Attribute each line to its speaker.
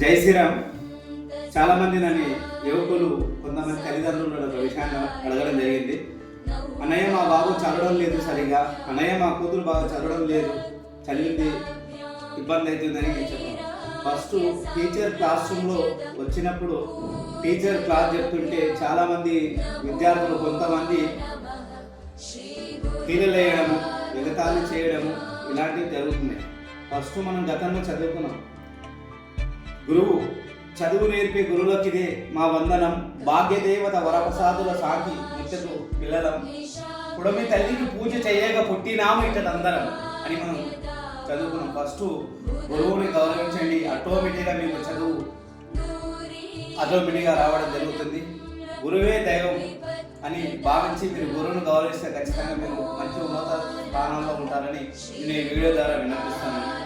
Speaker 1: జై శ్రీరామ్. చాలామంది నన్ను యువకులు కొంతమంది తల్లిదండ్రులు ఒక విషయాన్ని అడగడం జరిగింది. అన్నయ్య మా బాబు చదవడం లేదు సరిగా అన్నయ్య మా కూతురు బాగా చదవడం లేదు. చదివింది ఇబ్బంది అవుతుందని చెప్పాను. ఫస్ట్ టీచర్ క్లాస్ రూమ్లో వచ్చినప్పుడు టీచర్ క్లాస్ చెప్తుంటే చాలామంది విద్యార్థులు కొంతమంది కీలలు వేయడము ఎగతాళి చేయడము ఇలాంటివి జరుగుతున్నాయి. ఫస్ట్ మనం గతంలో చదువుకున్నాం. గురువు చదువు నేర్పే గురువులకిదే మా వందనం. భాగ్యదేవత వరప్రసాదుల సాకి ముచ్చటు పిల్లలం పుడమి తల్లికి పూజ చేయక పుట్టినాము ఇట్టదందరం అని మనం చదువుకున్నాం. ఫస్ట్ గురువుని గౌరవించండి. ఆటోమేటిక్గా మీకు చదువు ఆటోమేటిక్గా రావడం జరుగుతుంది. గురువే దైవం అని భావించి మీరు గురువును గౌరవిస్తే ఖచ్చితంగా మీరు మంచి ఉన్నత స్థానంలో ఉంటారని నేను ఈ వీడియో ద్వారా విన్నపిస్తాను విన్నపిస్తున్నాను.